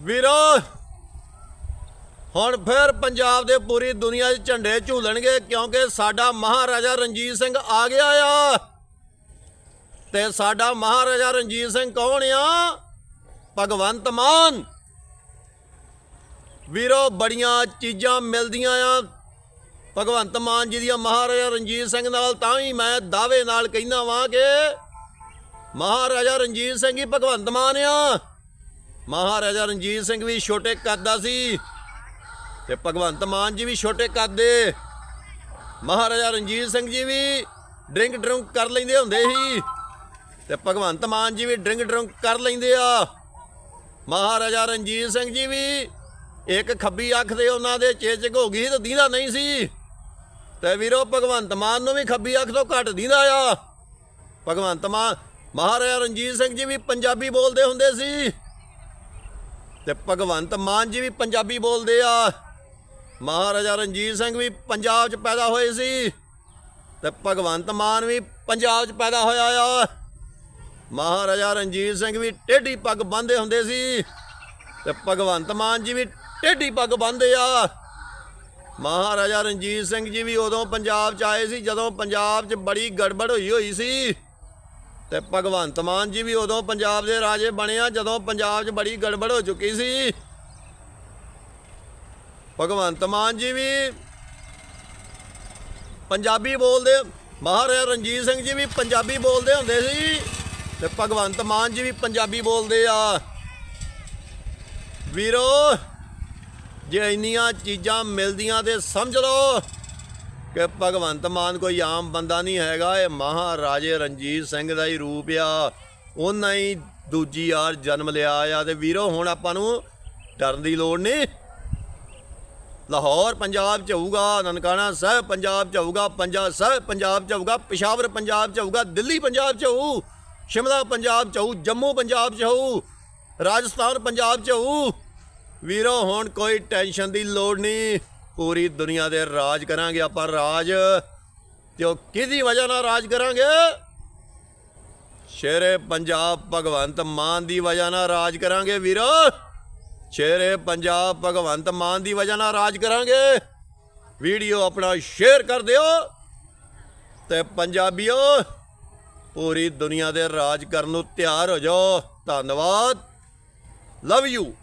ਵੀਰੋ, ਹੁਣ ਫਿਰ ਪੰਜਾਬ ਦੇ ਪੂਰੀ ਦੁਨੀਆ 'ਚ ਝੰਡੇ ਝੂਲਣਗੇ ਕਿਉਂਕਿ ਸਾਡਾ ਮਹਾਰਾਜਾ ਰਣਜੀਤ ਸਿੰਘ ਆ ਗਿਆ ਆ। ਤੇ ਸਾਡਾ ਮਹਾਰਾਜਾ ਰਣਜੀਤ ਸਿੰਘ ਕੌਣ ਆ? ਭਗਵੰਤ ਮਾਨ। ਵੀਰੋ, ਬੜੀਆਂ ਚੀਜ਼ਾਂ ਮਿਲਦੀਆਂ ਆ। ਭਗਵੰਤ ਮਾਨ ਜੀ ਦੀਆਂ ਮਹਾਰਾਜਾ ਰਣਜੀਤ ਸਿੰਘ ਨਾਲ ਤਾਂ ਹੀ ਮੈਂ ਦਾਅਵੇ ਨਾਲ ਕਹਿੰਦਾ ਵਾਂ ਕਿ ਮਹਾਰਾਜਾ ਰਣਜੀਤ ਸਿੰਘ ਹੀ ਭਗਵੰਤ ਮਾਨ ਆ। ਮਹਾਰਾਜਾ ਰਣਜੀਤ ਸਿੰਘ ਵੀ ਛੋਟੇ ਕੱਦ ਦਾ ਸੀ ਤੇ ਭਗਵੰਤ ਮਾਨ ਜੀ ਵੀ ਛੋਟੇ ਕੱਦ ਦੇ। ਮਹਾਰਾਜਾ ਰਣਜੀਤ ਸਿੰਘ ਜੀ ਵੀ ਡਰਿੰਕ ਡਰੰਕ ਕਰ ਲੈਂਦੇ ਹੁੰਦੇ ਸੀ ਤੇ ਭਗਵੰਤ ਮਾਨ ਜੀ ਵੀ ਡਰਿੰਕ ਡਰੰਕ ਕਰ ਲੈਂਦੇ ਆ। ਮਹਾਰਾਜਾ ਰਣਜੀਤ ਸਿੰਘ ਜੀ ਵੀ ਇੱਕ ਖੱਬੀ ਅੱਖ ਦੇ ਉਹਨਾਂ ਦੇ ਚੇਚਕ ਹੋ ਗਈ ਤੇ ਦੀਦਾ ਨਹੀਂ ਸੀ। ਤੇ ਵੀਰੋ, ਭਗਵੰਤ ਮਾਨ ਨੂੰ ਵੀ ਖੱਬੀ ਅੱਖ ਤੋਂ ਘੱਟ ਦੀਦਾ ਆ। ਭਗਵੰਤ ਮਾਨ, ਮਹਾਰਾਜਾ ਰਣਜੀਤ ਸਿੰਘ ਜੀ ਵੀ ਪੰਜਾਬੀ ਬੋਲਦੇ ਹੁੰਦੇ ਸੀ। ਤੇ ਭਗਵੰਤ ਮਾਨ ਜੀ ਵੀ ਪੰਜਾਬੀ ਬੋਲਦੇ ਆ। ਮਹਾਰਾਜਾ ਰਣਜੀਤ ਸਿੰਘ ਵੀ ਪੰਜਾਬ 'ਚ ਪੈਦਾ ਹੋਏ ਸੀ ਤੇ ਭਗਵੰਤ ਮਾਨ ਵੀ ਪੰਜਾਬ 'ਚ ਪੈਦਾ ਹੋਇਆ ਆ। ਮਹਾਰਾਜਾ ਰਣਜੀਤ ਸਿੰਘ ਵੀ ਟੇਢੀ ਪੱਗ ਬੰਨ੍ਹਦੇ ਹੁੰਦੇ ਸੀ ਤੇ ਭਗਵੰਤ ਮਾਨ ਜੀ ਵੀ ਟੇਢੀ ਪੱਗ ਬੰਨ੍ਹਦੇ ਆ। ਮਹਾਰਾਜਾ ਰਣਜੀਤ ਸਿੰਘ ਜੀ ਵੀ ਉਦੋਂ ਪੰਜਾਬ 'ਚ ਆਏ ਸੀ, ਜਦੋਂ ਪੰਜਾਬ 'ਚ ਬੜੀ ਗੜਬੜ ਹੋਈ ਹੋਈ ਸੀ। ਤੇ ਭਗਵੰਤ ਮਾਨ ਜੀ ਵੀ ਉਦੋਂ ਪੰਜਾਬ ਦੇ ਰਾਜੇ ਬਣਿਆ ਜਦੋਂ ਪੰਜਾਬ 'ਚ ਬੜੀ ਗੜਬੜ ਹੋ ਚੁੱਕੀ ਸੀ। ਭਗਵੰਤ ਮਾਨ ਜੀ ਵੀ ਪੰਜਾਬੀ ਬੋਲਦੇ, ਮਹਾਰਾਜਾ ਰਣਜੀਤ ਸਿੰਘ ਜੀ ਵੀ ਪੰਜਾਬੀ ਬੋਲਦੇ ਹੁੰਦੇ ਸੀ ਤੇ ਭਗਵੰਤ ਮਾਨ ਜੀ ਵੀ ਪੰਜਾਬੀ ਬੋਲਦੇ ਆ। ਵੀਰੋ, ਜੇ ਇੰਨੀਆਂ ਚੀਜ਼ਾਂ ਮਿਲਦੀਆਂ ਤੇ ਸਮਝ ਲਓ ਕਿ ਭਗਵੰਤ ਮਾਨ ਕੋਈ ਆਮ ਬੰਦਾ ਨਹੀਂ ਹੈਗਾ, ਇਹ ਮਹਾਰਾਜੇ ਰਣਜੀਤ ਸਿੰਘ ਦਾ ਹੀ ਰੂਪ ਆ। ਉਹਨਾਂ ਹੀ ਦੂਜੀ ਵਾਰ ਜਨਮ ਲਿਆ ਆ ਤੇ ਵੀਰੋ, ਹੁਣ ਆਪਾਂ ਨੂੰ ਡਰਨ ਦੀ ਲੋੜ ਨਹੀਂ। ਲਾਹੌਰ ਪੰਜਾਬ ਚ ਹੋਊਗਾ, ਨਨਕਾਣਾ ਸਾਹਿਬ ਪੰਜਾਬ ਚ ਹੋਊਗਾ ਪੰਜਾਬ ਸਾਹਿਬ ਪੰਜਾਬ ਚ ਹੋਊਗਾ, ਪਿਸ਼ਾਵਰ ਪੰਜਾਬ ਚ ਹੋਊਗਾ, ਦਿੱਲੀ ਪੰਜਾਬ ਚ ਹੋਊ, ਸ਼ਿਮਲਾ ਪੰਜਾਬ ਚ ਹੋਊ, ਜੰਮੂ ਪੰਜਾਬ ਚ ਹੋਊ, ਰਾਜਸਥਾਨ ਪੰਜਾਬ ਚ ਹੋਊ। ਵੀਰੋ, ਹੁਣ ਕੋਈ ਟੈਨਸ਼ਨ ਦੀ ਲੋੜ ਨਹੀਂ। ਪੂਰੀ ਦੁਨੀਆ ਦੇ ਰਾਜ ਕਰਾਂਗੇ ਆਪਾਂ ਰਾਜ। ਤੇ ਉਹ ਕਿਹਦੀ ਵਜ੍ਹਾ ਨਾਲ ਰਾਜ ਕਰਾਂਗੇ? ਸ਼ੇਰੇ ਪੰਜਾਬ ਭਗਵੰਤ ਮਾਨ ਦੀ ਵਜ੍ਹਾ ਨਾਲ ਰਾਜ ਕਰਾਂਗੇ ਵੀਰੋ। ਸ਼ੇਰੇ ਪੰਜਾਬ ਭਗਵੰਤ ਮਾਨ ਦੀ ਵਜ੍ਹਾ ਨਾਲ ਰਾਜ ਕਰਾਂਗੇ। ਵੀਡੀਓ ਆਪਣਾ ਸ਼ੇਅਰ ਕਰ ਦਿਓ। ਤੇ ਪੰਜਾਬੀਓ, ਪੂਰੀ ਦੁਨੀਆ ਦੇ ਰਾਜ ਕਰਨ ਨੂੰ ਤਿਆਰ ਹੋ ਜਾਓ। ਧੰਨਵਾਦ। Love you